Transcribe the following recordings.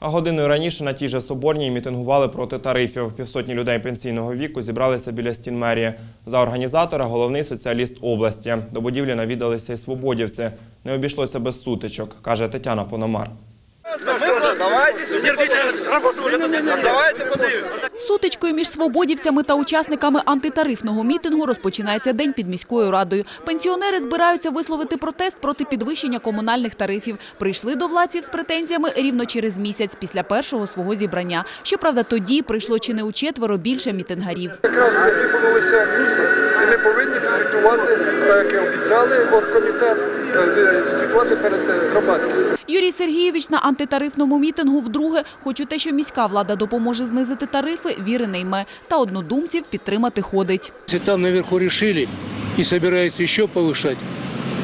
А годиною раніше на тій же Соборній мітингували проти тарифів. Півсотні людей пенсійного віку зібралися біля стін мерії. За організатора головний соціаліст області. До будівлі навідалися й свободівці. Не обійшлося без сутичок, каже Тетяна Пономар. Давайте Давайте подивимося. Сутичкою між свободівцями та учасниками антитарифного мітингу розпочинається день під міською радою. Пенсіонери збираються висловити протест проти підвищення комунальних тарифів. Прийшли до владців з претензіями рівно через місяць після першого свого зібрання. Щоправда, тоді прийшло чи не у четверо більше мітингарів. Якраз виповнилося місяць, і ми повинні відзвітувати, так як і обіцяли оргкомітет, відзвітувати перед е, громадськістю. Юрій Сергійович на антитарифному мітингу вдруге, хоч у те, що міська влада допоможе знизити тарифи, віри не йме. Та однодумців підтримати ходить. Если там наверху решили и собираются еще повышать,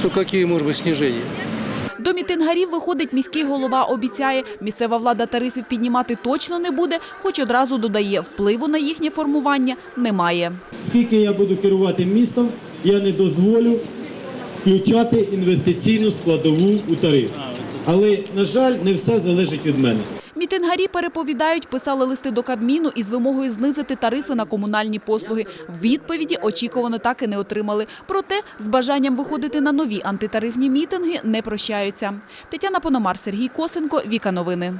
то какие, может быть, снижения? До мітингарів виходить міський голова, обіцяє, місцева влада тарифів піднімати точно не буде, хоч одразу додає, впливу на їхнє формування немає. Скільки я буду керувати містом, я не дозволю включати інвестиційну складову у тариф. Але, на жаль, не все залежить від мене. Мітингарі переповідають, писали листи до Кабміну із вимогою знизити тарифи на комунальні послуги. Відповіді очікувано так і не отримали. Проте з бажанням виходити на нові антитарифні мітинги не прощаються. Тетяна Пономар, Сергій Косенко, Віка Новини.